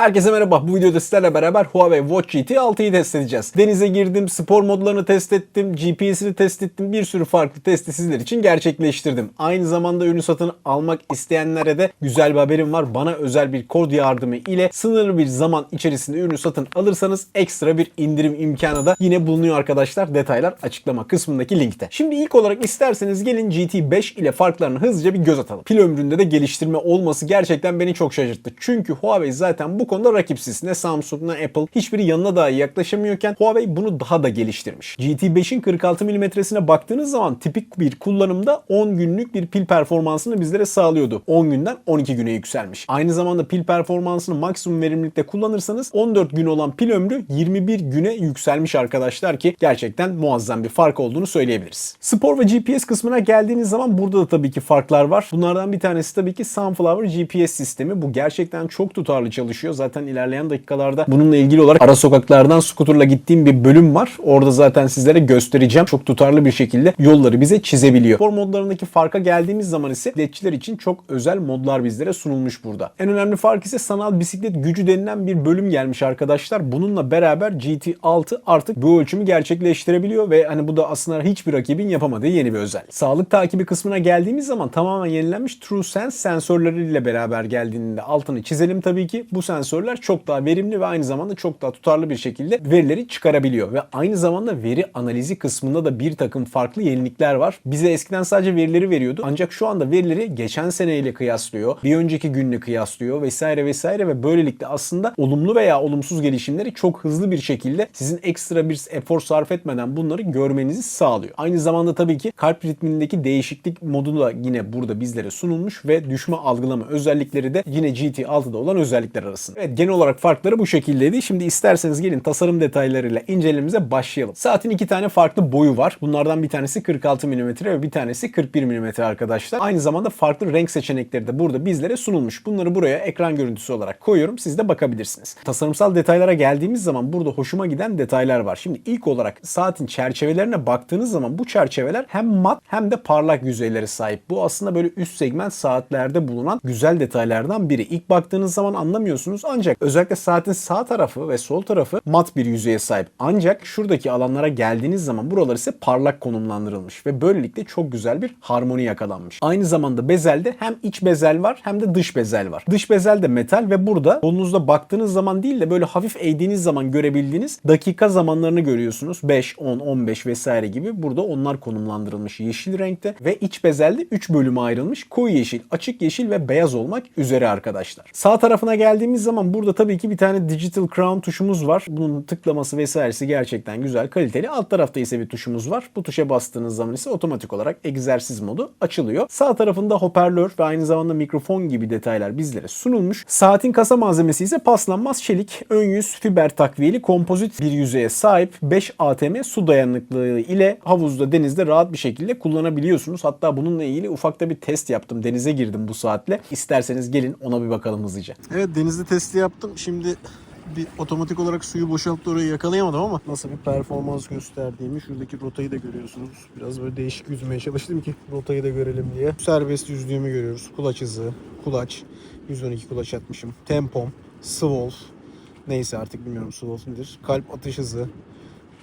Herkese merhaba. Bu videoda sizlerle beraber Huawei Watch GT 6'yı test edeceğiz. Denize girdim, spor modlarını test ettim, GPS'ini test ettim. Bir sürü farklı testi sizler için gerçekleştirdim. Aynı zamanda ürünü satın almak isteyenlere de güzel bir haberim var. Bana özel bir kod yardımı ile sınırlı bir zaman içerisinde ürünü satın alırsanız ekstra bir indirim imkanı da yine bulunuyor arkadaşlar. Detaylar açıklama kısmındaki linkte. Şimdi ilk olarak isterseniz gelin GT5 ile farklarını hızlıca bir göz atalım. Pil ömründe de geliştirme olması gerçekten beni çok şaşırttı. Çünkü Huawei zaten bu konuda rakipsiz. Ne Samsung ne Apple hiçbiri yanına dahi yaklaşamıyorken Huawei bunu daha da geliştirmiş. GT5'in 46 milimetresine baktığınız zaman tipik bir kullanımda 10 günlük bir pil performansını bizlere sağlıyordu. 10 günden 12 güne yükselmiş. Aynı zamanda pil performansını maksimum verimlilikte kullanırsanız 14 gün olan pil ömrü 21 güne yükselmiş arkadaşlar ki gerçekten muazzam bir fark olduğunu söyleyebiliriz. Spor ve GPS kısmına geldiğiniz zaman burada da tabii ki farklar var. Bunlardan bir tanesi tabii ki Sunflower GPS sistemi. Bu gerçekten çok tutarlı çalışıyor. Zaten ilerleyen dakikalarda bununla ilgili olarak ara sokaklardan skuterla gittiğim bir bölüm var. Orada zaten sizlere göstereceğim. Çok tutarlı bir şekilde yolları bize çizebiliyor. Spor modlarındaki farka geldiğimiz zaman ise bisikletçiler için çok özel modlar bizlere sunulmuş burada. En önemli fark ise sanal bisiklet gücü denilen bir bölüm gelmiş arkadaşlar. Bununla beraber GT6 artık bu ölçümü gerçekleştirebiliyor ve hani bu da aslında hiçbir rakibin yapamadığı yeni bir özellik. Sağlık takibi kısmına geldiğimiz zaman tamamen yenilenmiş TrueSense sensörleriyle beraber geldiğinde altını çizelim tabii ki. Bu sensörler çok daha verimli ve aynı zamanda çok daha tutarlı bir şekilde verileri çıkarabiliyor ve aynı zamanda veri analizi kısmında da bir takım farklı yenilikler var. Bize eskiden sadece verileri veriyordu ancak şu anda verileri geçen seneyle kıyaslıyor, bir önceki günle kıyaslıyor vesaire vesaire ve böylelikle aslında olumlu veya olumsuz gelişimleri çok hızlı bir şekilde sizin ekstra bir efor sarf etmeden bunları görmenizi sağlıyor. Aynı zamanda tabii ki kalp ritmindeki değişiklik modu da yine burada bizlere sunulmuş ve düşme algılama özellikleri de yine GT6'da olan özellikler arasında. Evet genel olarak farkları bu şekildeydi. Şimdi isterseniz gelin tasarım detaylarıyla incelememize başlayalım. Saatin iki tane farklı boyu var. Bunlardan bir tanesi 46 mm ve bir tanesi 41 mm arkadaşlar. Aynı zamanda farklı renk seçenekleri de burada bizlere sunulmuş. Bunları buraya ekran görüntüsü olarak koyuyorum. Siz de bakabilirsiniz. Tasarımsal detaylara geldiğimiz zaman burada hoşuma giden detaylar var. Şimdi ilk olarak saatin çerçevelerine baktığınız zaman bu çerçeveler hem mat hem de parlak yüzeylere sahip. Bu aslında böyle üst segment saatlerde bulunan güzel detaylardan biri. İlk baktığınız zaman anlamıyorsunuz ancak özellikle saatin sağ tarafı ve sol tarafı mat bir yüzeye sahip. Ancak şuradaki alanlara geldiğiniz zaman buralar ise parlak konumlandırılmış ve böylelikle çok güzel bir harmoni yakalanmış. Aynı zamanda bezelde hem iç bezel var hem de dış bezel var. Dış bezel de metal ve burada kolunuzda baktığınız zaman değil de böyle hafif eğdiğiniz zaman görebildiğiniz dakika zamanlarını görüyorsunuz. 5, 10, 15 vesaire gibi burada onlar konumlandırılmış yeşil renkte ve iç bezelde 3 bölüme ayrılmış. Koyu yeşil, açık yeşil ve beyaz olmak üzere arkadaşlar. Sağ tarafına geldiğimiz zaman burada tabii ki bir tane Digital Crown tuşumuz var. Bunun tıklaması vesairesi gerçekten güzel, kaliteli. Alt tarafta ise bir tuşumuz var. Bu tuşa bastığınız zaman ise otomatik olarak egzersiz modu açılıyor. Sağ tarafında hoparlör ve aynı zamanda mikrofon gibi detaylar bizlere sunulmuş. Saatin kasa malzemesi ise paslanmaz çelik, ön yüz fiber takviyeli kompozit bir yüzeye sahip 5 ATM su dayanıklılığı ile havuzda, denizde rahat bir şekilde kullanabiliyorsunuz. Hatta bununla ilgili ufak da bir test yaptım. Denize girdim bu saatle. İsterseniz gelin ona bir bakalım hızlıca. Evet denizde testi yaptım. Şimdi bir otomatik olarak suyu boşaltıp orayı yakalayamadım ama nasıl bir performans gösterdiğimi şuradaki rotayı da görüyorsunuz. Biraz böyle değişik yüzmeye çalıştım ki rotayı da görelim diye. Serbest yüzdüğümü görüyoruz. Kulaç hızı, kulaç. 112 kulaç atmışım. Tempom, Swolf. Neyse artık bilmiyorum Swolf nedir. Kalp atış hızı,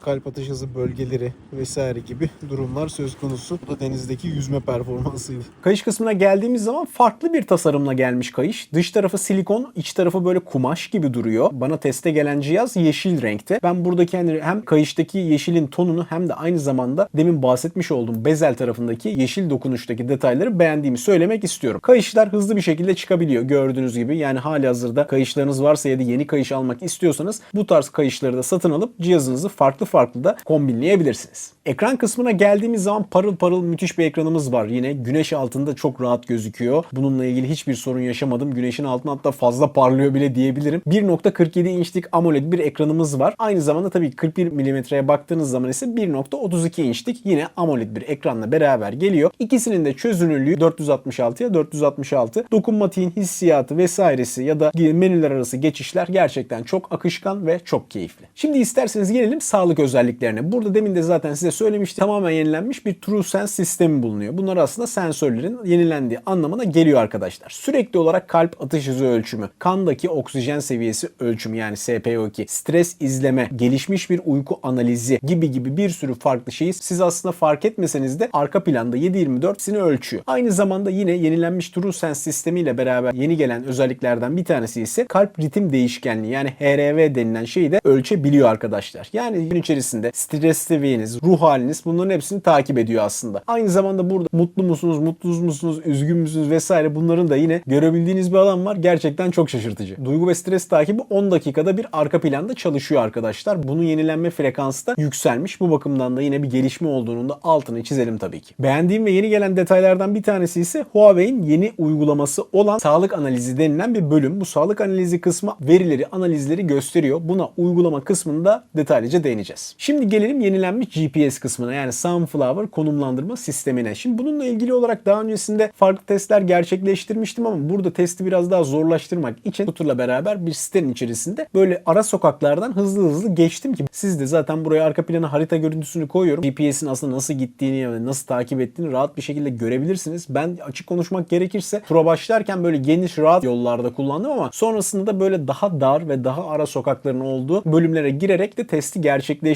kalp atış hızı bölgeleri vesaire gibi durumlar söz konusu. Bu da denizdeki yüzme performansıydı. Kayış kısmına geldiğimiz zaman farklı bir tasarımla gelmiş kayış. Dış tarafı silikon, iç tarafı böyle kumaş gibi duruyor. Bana teste gelen cihaz yeşil renkte. Ben buradaki hani hem kayıştaki yeşilin tonunu hem de aynı zamanda demin bahsetmiş olduğum bezel tarafındaki yeşil dokunuştaki detayları beğendiğimi söylemek istiyorum. Kayışlar hızlı bir şekilde çıkabiliyor gördüğünüz gibi. Yani hali hazırda kayışlarınız varsa ya da yeni kayış almak istiyorsanız bu tarz kayışları da satın alıp cihazınızı farklı farklı da kombinleyebilirsiniz. Ekran kısmına geldiğimiz zaman parıl parıl müthiş bir ekranımız var. Yine güneş altında çok rahat gözüküyor. Bununla ilgili hiçbir sorun yaşamadım. Güneşin altında hatta fazla parlıyor bile diyebilirim. 1.47 inçlik AMOLED bir ekranımız var. Aynı zamanda tabii 41 milimetreye baktığınız zaman ise 1.32 inçlik yine AMOLED bir ekranla beraber geliyor. İkisinin de çözünürlüğü 466'ya 466. Dokunmatiğin hissiyatı vesairesi ya da menüler arası geçişler gerçekten çok akışkan ve çok keyifli. Şimdi isterseniz gelelim sağlık sağlık özelliklerine. Burada demin de zaten size söylemiştim. Tamamen yenilenmiş bir TrueSense sistemi bulunuyor. Bunlar aslında sensörlerin yenilendiği anlamına geliyor arkadaşlar. Sürekli olarak kalp atış hızı ölçümü, kandaki oksijen seviyesi ölçümü yani SpO2, stres izleme, gelişmiş bir uyku analizi gibi gibi bir sürü farklı şeyi siz aslında fark etmeseniz de arka planda 7/24 sini ölçüyor. Aynı zamanda yine yenilenmiş TrueSense sistemiyle beraber yeni gelen özelliklerden bir tanesi ise kalp ritim değişkenliği yani HRV denilen şeyi de ölçebiliyor arkadaşlar. Yani gün içerisinde stres seviyeniz, ruh haliniz bunların hepsini takip ediyor aslında. Aynı zamanda burada mutlu musunuz, mutsuz musunuz, üzgün müsünüz vesaire bunların da yine görebildiğiniz bir alan var. Gerçekten çok şaşırtıcı. Duygu ve stres takibi 10 dakikada bir arka planda çalışıyor arkadaşlar. Bunun yenilenme frekansı da yükselmiş. Bu bakımdan da yine bir gelişme olduğunun da altını çizelim tabii ki. Beğendiğim ve yeni gelen detaylardan bir tanesi ise Huawei'in yeni uygulaması olan sağlık analizi denilen bir bölüm. Bu sağlık analizi kısmı verileri, analizleri gösteriyor. Buna uygulama kısmında detaylıca değineceğiz. Şimdi gelelim yenilenmiş GPS kısmına yani Sunflower konumlandırma sistemine. Şimdi bununla ilgili olarak daha öncesinde farklı testler gerçekleştirmiştim ama burada testi biraz daha zorlaştırmak için Kutur'la beraber bir sitenin içerisinde böyle ara sokaklardan hızlı hızlı geçtim ki siz de zaten buraya arka plana harita görüntüsünü koyuyorum. GPS'in aslında nasıl gittiğini ve nasıl takip ettiğini rahat bir şekilde görebilirsiniz. Ben açık konuşmak gerekirse tura başlarken böyle geniş rahat yollarda kullandım ama sonrasında da böyle daha dar ve daha ara sokakların olduğu bölümlere girerek de testi gerçekleştirdim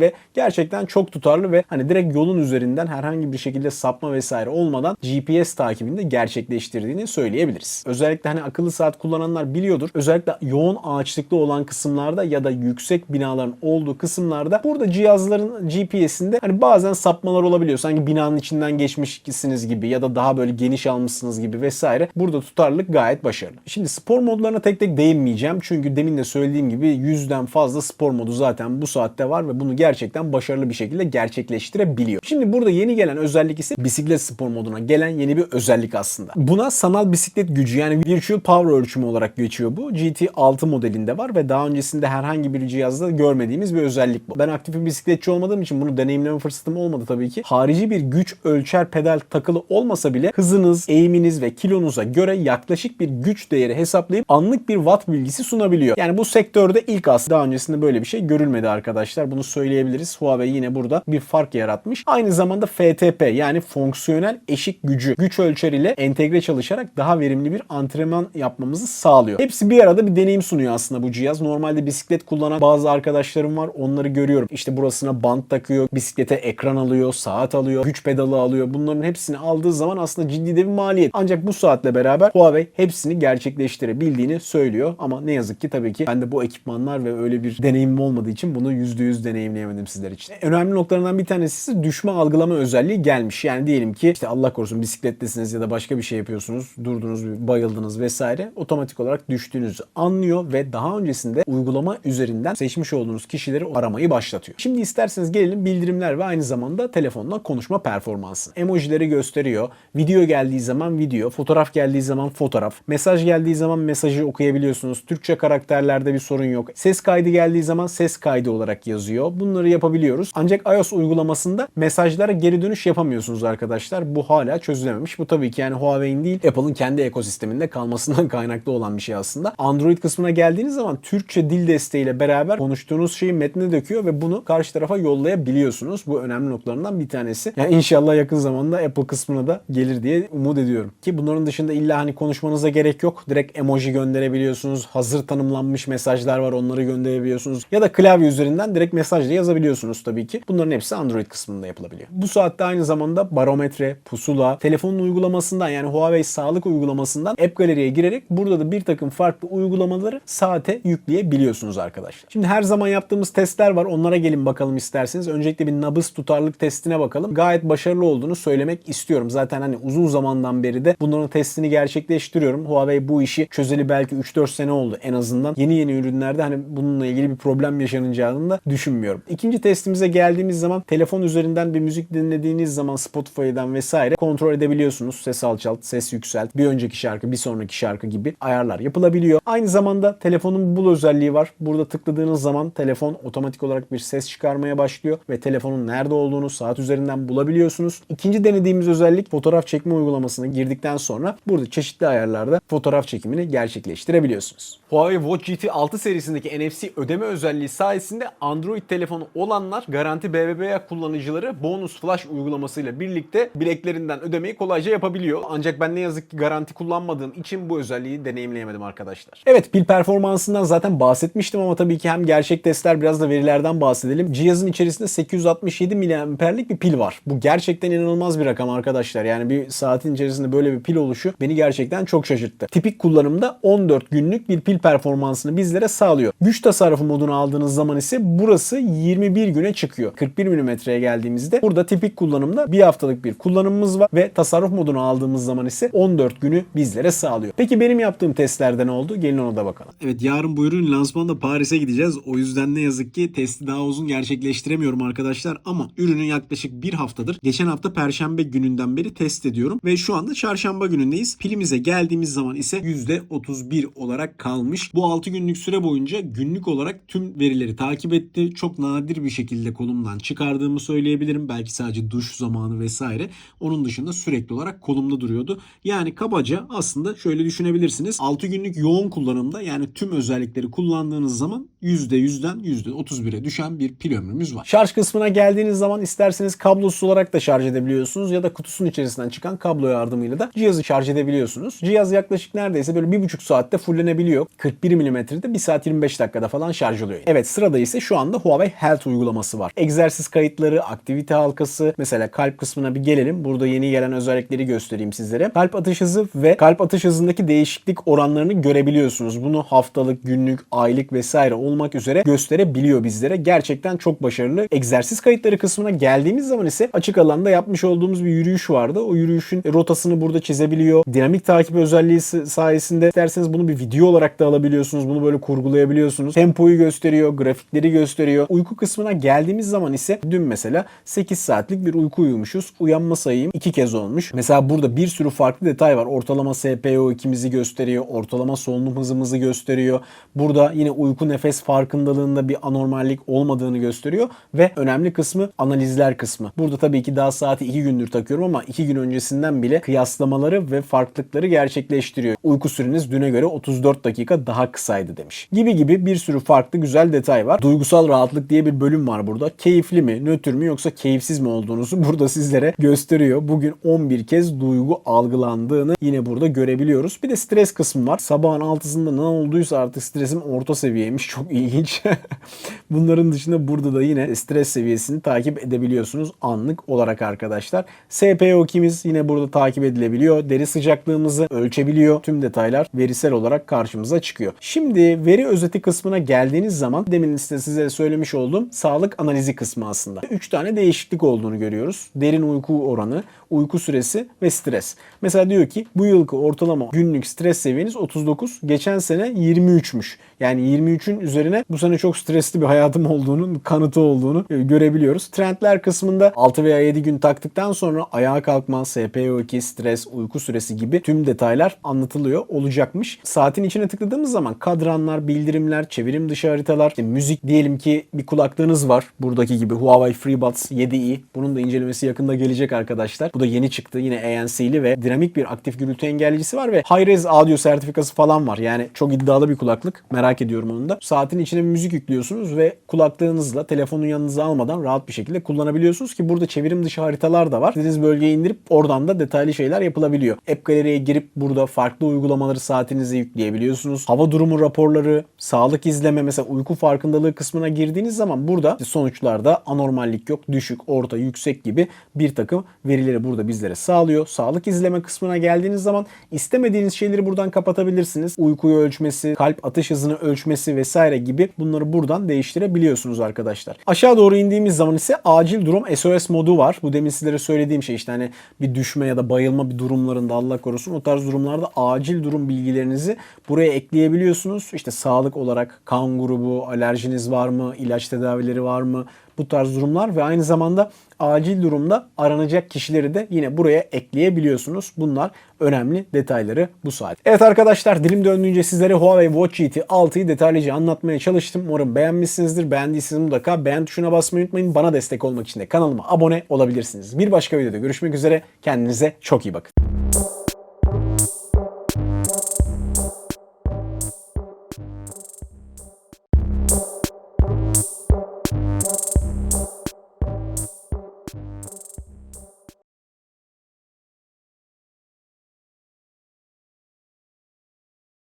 ve gerçekten çok tutarlı ve hani direkt yolun üzerinden herhangi bir şekilde sapma vesaire olmadan GPS takibini de gerçekleştirdiğini söyleyebiliriz. Özellikle hani akıllı saat kullananlar biliyordur. Özellikle yoğun ağaçlıklı olan kısımlarda ya da yüksek binaların olduğu kısımlarda burada cihazların GPS'inde hani bazen sapmalar olabiliyor. Sanki binanın içinden geçmişsiniz gibi ya da daha böyle geniş almışsınız gibi vesaire. Burada tutarlılık gayet başarılı. Şimdi spor modlarına tek tek değinmeyeceğim. Çünkü demin de söylediğim gibi yüzden fazla spor modu zaten bu saatte var ve bunu gerçekten başarılı bir şekilde gerçekleştirebiliyor. Şimdi burada yeni gelen özellik ise bisiklet spor moduna gelen yeni bir özellik aslında. Buna sanal bisiklet gücü yani virtual power ölçümü olarak geçiyor bu. GT6 modelinde var ve daha öncesinde herhangi bir cihazda görmediğimiz bir özellik bu. Ben aktif bir bisikletçi olmadığım için bunu deneyimleme fırsatım olmadı tabii ki. Harici bir güç ölçer pedal takılı olmasa bile hızınız, eğiminiz ve kilonuza göre yaklaşık bir güç değeri hesaplayıp anlık bir watt bilgisi sunabiliyor. Yani bu sektörde ilk aslında daha öncesinde böyle bir şey görülmedi arkadaşlar. Bunu söyleyebiliriz. Huawei yine burada bir fark yaratmış. Aynı zamanda FTP yani fonksiyonel eşik gücü güç ölçer ile entegre çalışarak daha verimli bir antrenman yapmamızı sağlıyor. Hepsi bir arada bir deneyim sunuyor aslında bu cihaz. Normalde bisiklet kullanan bazı arkadaşlarım var. Onları görüyorum. İşte burasına bant takıyor, bisiklete ekran alıyor, saat alıyor, güç pedalı alıyor. Bunların hepsini aldığı zaman aslında ciddi de bir maliyet. Ancak bu saatle beraber Huawei hepsini gerçekleştirebildiğini söylüyor. Ama ne yazık ki tabii ki ben de bu ekipmanlar ve öyle bir deneyimim olmadığı için bunu %100 deneyimleyemedim sizler için. Önemli noktalarından bir tanesi düşme algılama özelliği gelmiş. Yani diyelim ki işte Allah korusun bisiklettesiniz ya da başka bir şey yapıyorsunuz. Durdunuz, bayıldınız vesaire. Otomatik olarak düştüğünüzü anlıyor ve daha öncesinde uygulama üzerinden seçmiş olduğunuz kişileri aramayı başlatıyor. Şimdi isterseniz gelelim bildirimler ve aynı zamanda telefonla konuşma performansı. Emojileri gösteriyor. Video geldiği zaman video, fotoğraf geldiği zaman fotoğraf, mesaj geldiği zaman mesajı okuyabiliyorsunuz. Türkçe karakterlerde bir sorun yok. Ses kaydı geldiği zaman ses kaydı olarak yazıyor. Bunları yapabiliyoruz. Ancak iOS uygulamasında mesajlara geri dönüş yapamıyorsunuz arkadaşlar. Bu hala çözülememiş. Bu tabii ki yani Huawei'in değil Apple'ın kendi ekosisteminde kalmasından kaynaklı olan bir şey aslında. Android kısmına geldiğiniz zaman Türkçe dil desteğiyle beraber konuştuğunuz şeyi metne döküyor ve bunu karşı tarafa yollayabiliyorsunuz. Bu önemli noktalarından bir tanesi. Yani inşallah yakın zamanda Apple kısmına da gelir diye umut ediyorum. Ki bunların dışında illa hani konuşmanıza gerek yok. Direkt emoji gönderebiliyorsunuz. Hazır tanımlanmış mesajlar var onları gönderebiliyorsunuz. Ya da klavye üzerinden direkt mesajla yazabiliyorsunuz tabii ki. Bunların hepsi Android kısmında yapılabiliyor. Bu saatte aynı zamanda barometre, pusula, telefonun uygulamasından yani Huawei sağlık uygulamasından App Gallery'e girerek burada da bir takım farklı uygulamaları saate yükleyebiliyorsunuz arkadaşlar. Şimdi her zaman yaptığımız testler var. Onlara gelin bakalım isterseniz. Öncelikle bir nabız tutarlılık testine bakalım. Gayet başarılı olduğunu söylemek istiyorum. Zaten hani uzun zamandan beri de bunların testini gerçekleştiriyorum. Huawei bu işi çözeli belki 3-4 sene oldu en azından. Yeni yeni ürünlerde hani bununla ilgili bir problem yaşanacağını da düşünmüyorum. İkinci testimize geldiğimiz zaman telefon üzerinden bir müzik dinlediğiniz zaman Spotify'dan vesaire kontrol edebiliyorsunuz. Ses alçalt, ses yükselt, bir önceki şarkı, bir sonraki şarkı gibi ayarlar yapılabiliyor. Aynı zamanda telefonun bul özelliği var. Burada tıkladığınız zaman telefon otomatik olarak bir ses çıkarmaya başlıyor ve telefonun nerede olduğunu saat üzerinden bulabiliyorsunuz. İkinci denediğimiz özellik fotoğraf çekme uygulamasına girdikten sonra burada çeşitli ayarlarda fotoğraf çekimini gerçekleştirebiliyorsunuz. Huawei Watch GT 6 serisindeki NFC ödeme özelliği sayesinde Android Android telefonu olanlar Garanti BBVA kullanıcıları bonus flash uygulamasıyla birlikte bileklerinden ödemeyi kolayca yapabiliyor. Ancak ben ne yazık ki garanti kullanmadığım için bu özelliği deneyimleyemedim arkadaşlar. Evet pil performansından zaten bahsetmiştim ama tabii ki hem gerçek testler biraz da verilerden bahsedelim. Cihazın içerisinde 867 miliamperlik bir pil var. Bu gerçekten inanılmaz bir rakam arkadaşlar. Yani bir saatin içerisinde böyle bir pil oluşu beni gerçekten çok şaşırttı. Tipik kullanımda 14 günlük bir pil performansını bizlere sağlıyor. Güç tasarrufu modunu aldığınız zaman ise burası 21 güne çıkıyor. 41 milimetreye geldiğimizde burada tipik kullanımda bir haftalık bir kullanımımız var ve tasarruf modunu aldığımız zaman ise 14 günü bizlere sağlıyor. Peki benim yaptığım testlerde ne oldu? Gelin ona da bakalım. Evet yarın bu ürün lansmanında Paris'e gideceğiz. O yüzden ne yazık ki testi daha uzun gerçekleştiremiyorum arkadaşlar ama ürünü yaklaşık bir haftadır geçen hafta perşembe gününden beri test ediyorum ve şu anda çarşamba günündeyiz. Pilimize geldiğimiz zaman ise %31 olarak kalmış. Bu 6 günlük süre boyunca günlük olarak tüm verileri takip etti. Çok nadir bir şekilde kolumdan çıkardığımı söyleyebilirim. Belki sadece duş zamanı vesaire. Onun dışında sürekli olarak kolumda duruyordu. Yani kabaca aslında şöyle düşünebilirsiniz. 6 günlük yoğun kullanımda yani tüm özellikleri kullandığınız zaman %100'den %31'e düşen bir pil ömrümüz var. Şarj kısmına geldiğiniz zaman isterseniz kablosuz olarak da şarj edebiliyorsunuz ya da kutusunun içerisinden çıkan kablo yardımıyla da cihazı şarj edebiliyorsunuz. Cihaz yaklaşık neredeyse böyle 1,5 saatte fullenebiliyor. 41 mm'de 1 saat 25 dakikada falan şarj oluyor. Evet sırada ise şu anda Huawei Health uygulaması var. Egzersiz kayıtları, aktivite halkası, mesela kalp kısmına bir gelelim. Burada yeni gelen özellikleri göstereyim sizlere. Kalp atış hızı ve kalp atış hızındaki değişiklik oranlarını görebiliyorsunuz. Bunu haftalık, günlük, aylık vesaire olmak üzere gösterebiliyor bizlere. Gerçekten çok başarılı. Egzersiz kayıtları kısmına geldiğimiz zaman ise açık alanda yapmış olduğumuz bir yürüyüş vardı. O yürüyüşün rotasını burada çizebiliyor. Dinamik takip özelliği sayesinde isterseniz bunu bir video olarak da alabiliyorsunuz. Bunu böyle kurgulayabiliyorsunuz. Tempoyu gösteriyor, grafikleri gösteriyor. Uyku kısmına geldiğimiz zaman ise dün mesela 8 saatlik bir uyku uyumuşuz. Uyanma sayım 2 kez olmuş. Mesela burada bir sürü farklı detay var. Ortalama SPO2'mizi gösteriyor. Ortalama solunum hızımızı gösteriyor. Burada yine uyku nefes farkındalığında bir anormallik olmadığını gösteriyor. Ve önemli kısmı analizler kısmı. Burada tabii ki daha saati 2 gündür takıyorum ama 2 gün öncesinden bile kıyaslamaları ve farklılıkları gerçekleştiriyor. Uyku süreniz düne göre 34 dakika daha kısaydı demiş. Gibi gibi bir sürü farklı güzel detay var. Duygusal rahatlık diye bir bölüm var burada. Keyifli mi, nötr mü yoksa keyifsiz mi olduğunuzu burada sizlere gösteriyor. Bugün 11 kez duygu algılandığını yine burada görebiliyoruz. Bir de stres kısmı var. Sabahın 6'sında ne olduysa artık stresim orta seviyeymiş. Çok ilginç. Bunların dışında burada da yine stres seviyesini takip edebiliyorsunuz anlık olarak arkadaşlar. SPO2'miz yine burada takip edilebiliyor. Deri sıcaklığımızı ölçebiliyor. Tüm detaylar verisel olarak karşımıza çıkıyor. Şimdi veri özeti kısmına geldiğiniz zaman demin size size söylemiş olduğum sağlık analizi kısmı aslında. 3 tane değişiklik olduğunu görüyoruz. Derin uyku oranı, uyku süresi ve stres. Mesela diyor ki bu yılki ortalama günlük stres seviyeniz 39. Geçen sene 23'müş. Yani 23'ün üzerine bu sene çok stresli bir hayatım olduğunun kanıtı olduğunu e, görebiliyoruz. Trendler kısmında 6 veya 7 gün taktıktan sonra ayağa kalkma, SPO2, stres, uyku süresi gibi tüm detaylar anlatılıyor olacakmış. Saatin içine tıkladığımız zaman kadranlar, bildirimler, çevirim dışı haritalar, işte müzik diyelim ki bir kulaklığınız var. Buradaki gibi Huawei FreeBuds 7i. Bunun da incelemesi yakında gelecek arkadaşlar. Bu da yeni çıktı. Yine ANC'li ve dinamik bir aktif gürültü engelleyicisi var ve Hi-Res audio sertifikası falan var. Yani çok iddialı bir kulaklık. Merak ediyorum onu da. Saatin içine müzik yüklüyorsunuz ve kulaklığınızla telefonu yanınıza almadan rahat bir şekilde kullanabiliyorsunuz ki burada çevirim dışı haritalar da var. İstediğiniz bölgeye indirip oradan da detaylı şeyler yapılabiliyor. App Gallery'e girip burada farklı uygulamaları saatinize yükleyebiliyorsunuz. Hava durumu raporları, sağlık izleme mesela uyku farkındalığı kısmına girdiğiniz zaman burada sonuçlarda anormallik yok. Düşük, orta, yüksek gibi bir takım verileri burada bizlere sağlıyor. Sağlık izleme kısmına geldiğiniz zaman istemediğiniz şeyleri buradan kapatabilirsiniz. Uykuyu ölçmesi, kalp atış hızını ölçmesi gibi bunları buradan değiştirebiliyorsunuz arkadaşlar. Aşağı doğru indiğimiz zaman ise acil durum SOS modu var. Bu demin sizlere söylediğim şey işte hani bir düşme ya da bayılma bir durumlarında Allah korusun o tarz durumlarda acil durum bilgilerinizi buraya ekleyebiliyorsunuz. İşte sağlık olarak kan grubu, alerjiniz var mı, ilaç tedavileri var mı? Bu tarz durumlar ve aynı zamanda acil durumda aranacak kişileri de yine buraya ekleyebiliyorsunuz. Bunlar önemli detayları bu saat. Evet arkadaşlar dilim döndüğünce sizlere Huawei Watch GT 6'yı detaylıca anlatmaya çalıştım. Umarım beğenmişsinizdir. Beğendiyseniz mutlaka beğen tuşuna basmayı unutmayın. Bana destek olmak için de kanalıma abone olabilirsiniz. Bir başka videoda görüşmek üzere. Kendinize çok iyi bakın.